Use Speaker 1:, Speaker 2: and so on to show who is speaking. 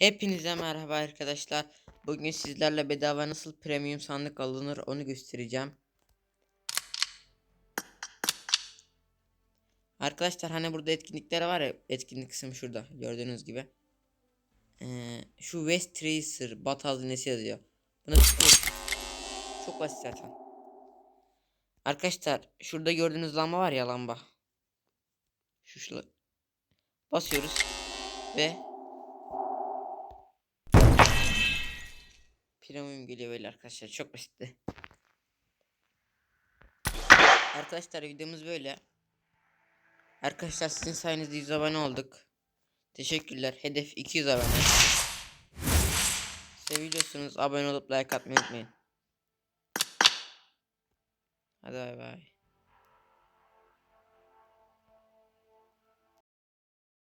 Speaker 1: Hepinize merhaba arkadaşlar. Bugün sizlerle bedava nasıl premium sandık alınır onu göstereceğim. Arkadaşlar hani burada etkinlikler var ya etkinlik kısmı şurada gördüğünüz gibi. Ee, şu West Tracer bat hazinesi yazıyor. Buna. Çok basit zaten. Arkadaşlar şurada gördüğünüz lamba var ya lamba. Şu şu basıyoruz ve Premium geliyor böyle arkadaşlar çok basitti. Arkadaşlar videomuz böyle. Arkadaşlar sizin sayenizde 100 abone olduk. Teşekkürler. Hedef 200 abone. Seviyorsunuz abone olup like atmayı unutmayın. Hadi bay bay.